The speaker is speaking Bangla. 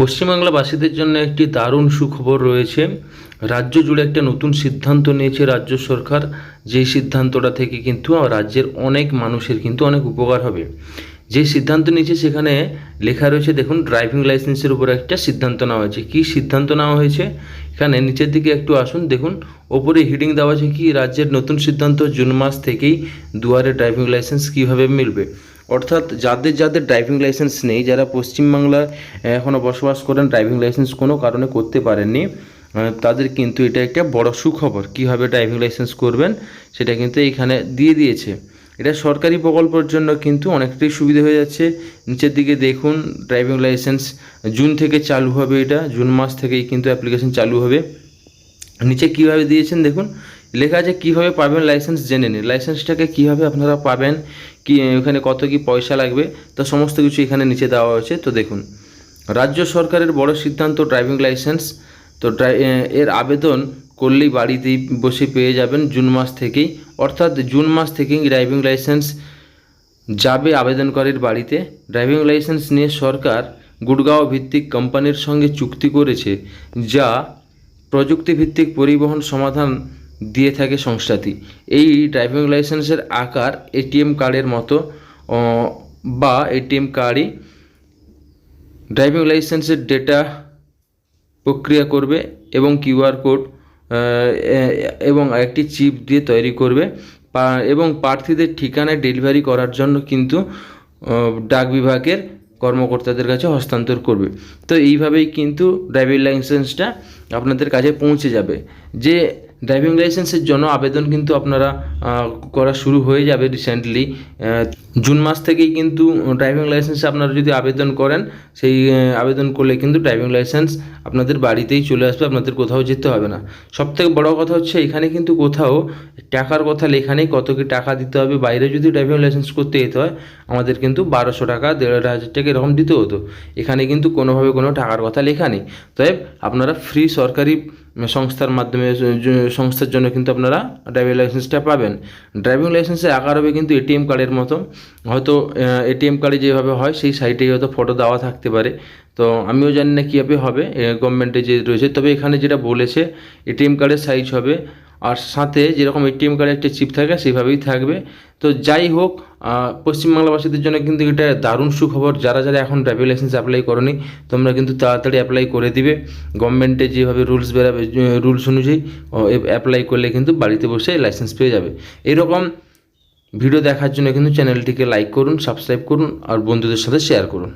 পশ্চিমবাংলাবাসীদের জন্য একটি দারুণ সুখবর রয়েছে। রাজ্য জুড়ে একটা নতুন সিদ্ধান্ত নিয়েছে রাজ্য সরকার। যেই সিদ্ধান্তটা থেকে কিন্তু রাজ্যের অনেক মানুষের কিন্তু অনেক উপকার হবে। যে সিদ্ধান্ত নিয়েছে সেখানে লেখা রয়েছে, দেখুন, ড্রাইভিং লাইসেন্সের উপর একটা সিদ্ধান্ত নেওয়া হয়েছে। কী সিদ্ধান্ত নেওয়া হয়েছে? এখানে নিচের দিকে একটু আসুন, দেখুন, ওপরে হিডিং দেওয়া আছে কি, রাজ্যের নতুন সিদ্ধান্ত জুন মাস থেকেই দুয়ারে ড্রাইভিং লাইসেন্স কীভাবে মিলবে? অর্থাৎ যাদের যাদের ড্রাইভিং লাইসেন্স নেই, যারা পশ্চিমবাংলায় এখনও বসবাস করেন ড্রাইভিং লাইসেন্স কোনো কারণে করতে পারেননি তাদের কিন্তু এটা একটা বড় সুখবর। কীভাবে ড্রাইভিং লাইসেন্স করবেন, সেটা কিন্তু এইখানে দিয়ে দিয়েছে। এটা সরকারি প্রকল্পের জন্য কিন্তু অনেকটাই সুবিধা হয়ে যাচ্ছে। নিচের দিকে দেখুন ড্রাইভিং লাইসেন্স জুন থেকে চালু হবে এটা, জুন মাস থেকেই কিন্তু অ্যাপ্লিকেশন চালু হবে। নিচে কীভাবে দিয়েছেন দেখুন লেখা আছে কীভাবে পাবেন লাইসেন্স জেনে নিন। লাইসেন্সটাকে কীভাবে আপনারা পাবেন, কি, এখানে কত কি পয়সা লাগবে, তা সমস্ত কিছু এখানে নিচে দেওয়া হয়েছে। তো দেখুন, রাজ্য সরকারের বড় সিদ্ধান্ত ড্রাইভিং লাইসেন্স তো এর আবেদন করলেই বাড়িতেই বসে পেয়ে যাবেন জুন মাস থেকেই। অর্থাৎ জুন মাস থেকেই ড্রাইভিং লাইসেন্স যাবে আবেদনকারীর বাড়িতে। ড্রাইভিং লাইসেন্স নিয়ে সরকার গুড়গাঁও ভিত্তিক কোম্পানির সঙ্গে চুক্তি করেছে, যা প্রযুক্তিভিত্তিক পরিবহন সমাধান দিয়ে থাকে সংস্থাটি। এই ড্রাইভিং লাইসেন্সের আকার এটিএম কার্ডের মতো বা এটিএম কার্ডই ড্রাইভিং লাইসেন্সের ডেটা প্রক্রিয়া করবে এবং কিউআর কোড এবং একটি চিপ দিয়ে তৈরি করবে। এবং প্রার্থীদের ঠিকানায় ডেলিভারি করার জন্য কিন্তু ডাক বিভাগের কর্মকর্তাদের কাছে হস্তান্তর করবে। তো এইভাবেই কিন্তু ড্রাইভিং লাইসেন্সটা আপনাদের কাছে পৌঁছে যাবে। যে ড্রাইভিং লাইসেন্সের জন্য আবেদন কিন্তু আপনারা করা শুরু হয়ে যাবে রিসেন্টলি জুন মাস থেকেই কিন্তু ড্রাইভিং লাইসেন্সে আপনারা যদি আবেদন করেন, সেই আবেদন করলে কিন্তু ড্রাইভিং লাইসেন্স আপনাদের বাড়িতেই চলে আসবে, আপনাদের কোথাও যেতে হবে না। সব থেকে বড়ো কথা হচ্ছে, এখানে কিন্তু কোথাও টাকার কথা লেখা নেই, কত কি টাকা দিতে হবে, বাইরে যদি ড্রাইভিং লাইসেন্স করতে যেতে হয়, আমাদের কিন্তু বারোশো টাকা, দেড় হাজার টাকা এরকম দিতে হতো। এখানে কিন্তু কোনোভাবে কোনো টাকার কথা লেখা নেই। তবে আপনারা ফ্রি সরকারি সংস্থার মাধ্যমে সংস্থার জন্য কিন্তু আপনারা ড্রাইভিং লাইসেন্সটা পাবেন। ড্রাইভিং লাইসেন্সের আকার হবে কিন্তু এটিএম কার্ডের মতো। হয়তো এটিএম কার্ডে যেভাবে হয়, সেই সাইটেই হয়তো ফটো দেওয়া থাকতে পারে। তো আমিও জানি না কীভাবে হবে গভর্নমেন্টে যে রয়েছে। তবে এখানে যেটা বলেছে এটিএম কার্ডের সাইজ হবে আর সাথে যেরকম এটিএম কার্ডে একটা চিপ থাকে, সেভাবেই থাকবে। তো যাই হোক পশ্চিমবাংলাবাসীদের জন্য কিন্তু এটা দারুণ সুখবর। যারা যারা এখন ড্রাইভিং লাইসেন্স অ্যাপ্লাই করনি, তোমরা কিন্তু তাড়াতাড়ি অ্যাপ্লাই করে দিবে। গভর্নমেন্টে যেভাবে রুলস বেরাবে রুলস অনুযায়ী অ্যাপ্লাই করলে কিন্তু বাড়িতে বসে লাইসেন্স পেয়ে যাবে। এরকম ভিডিও দেখার জন্য কিন্তু চ্যানেলটিকে লাইক করুন সাবস্ক্রাইব করুন, আর বন্ধুদের সাথে শেয়ার করুন।